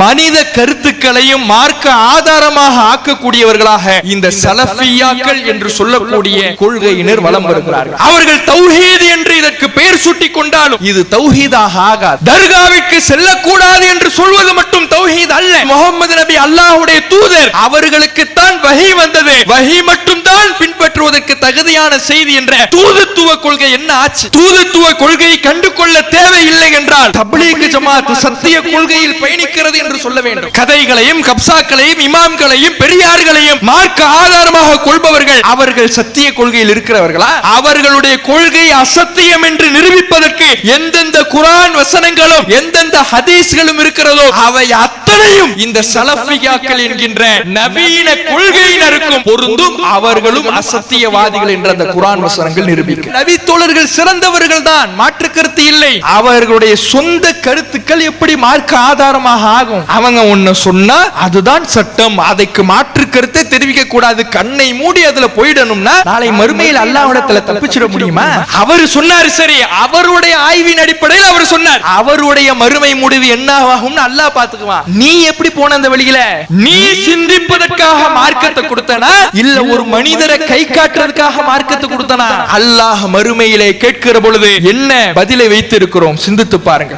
மனித கருத்துக்களையும் மார்க்க ஆதாரமாக ஆக்கக்கூடியவர்களாக இந்த சலஃபியாக்கள் என்று சொல்லக்கூடிய கொள்கையினர் வலம் வருகிறார்கள். அவர்கள் தௌஹீத் என்று இதற்கு பெயர் சூட்டிக் கொண்டாலும் இது தௌஹீதாக ஆகாது. தர்காவிற்கு செல்லக்கூடாது என்று சொல்வது மட்டும் தௌஹீத் அல்ல. முகமது நபி அல்லாஹ்வுடைய தூதர் அவர்களுக்குத்தான் வஹி வந்தது. வஹி மட்டும் தான் பின்பற்றுவதற்கு தகுதியான செய்தி என்ற தூதுத்துவ கொள்கை என்ன ஆச்சு? தூதுத்துவ கொள்கையை கண்டு கொள்ள தேவையில்லை என்றால் தப்லீக் ஜமாத் சத்திய கொள்கையில் பயணிக்கிறது என்று சொல்ல வேண்டும். கதைகளையும் கப்சாக்களையும் இமாம்களையும் பெரியார்களையும் மார்க்க ஆதாரமாக கொள்பவர்கள் அவர்கள் சத்திய கொள்கையில் இருக்கிறவர்களா? அவர்களுடைய கொள்கை அசத்தியம் என்று நிரூபிப்பதற்கு எந்தெந்த குரான் வசனங்களும் எந்தெந்த ஹதீஸ்களும் இருக்கிறதோ அவை அத்தனையும் இந்த சலஃபியாக்கள் என்கின்ற நவீன கொள்கையினருக்கும் பொருந்தும் அவர்களும் அசத்தியவாதிகள் என்ற அந்த குரான் வசனங்கள் நிரூபிக்கும். நபி தோழர்கள் சிறந்தவர்கள் தான் மாற்று கருத்து இல்லை. அவர்களுடைய சொந்த கருத்துக்கள் எப்படி மார்க்க ஆதாரமாக ஆகும்? அவங்க ஒண்ணு சொன்னா அதுதான் சட்டம். அதுக்கு மாற்று கருத்தை தெரிவிக்க கூடாது. கண்ணை மூடி அதுல போயிடணும்னா நாளை மறுமையில் அல்லாஹ்விடத்துல தப்பிச்சிட முடியுமா? அவர் சொன்னார் சரி. அவருடைய ஆய்வின் அடிப்படையில் அவர் சொன்னார். அவருடைய மறுமை முடிவு என்ன ஆகும்னு அல்லாஹ் பாத்துக்குவான் நீ எப்படி போன அந்த வழியில? நீ சிந்திப்பதற்காக மார்க்கத்தை கொடுத்தனா? இல்ல ஒரு மனிதரை கை காட்டுறதுக்காக மார்க்கத்தை கொடுத்தனா? அல்லாஹ் மறுமையிலே கேட்கிற பொழுது என்ன பதிலை வைத்திருக்கிறோம்? சிந்தித்து பாருங்க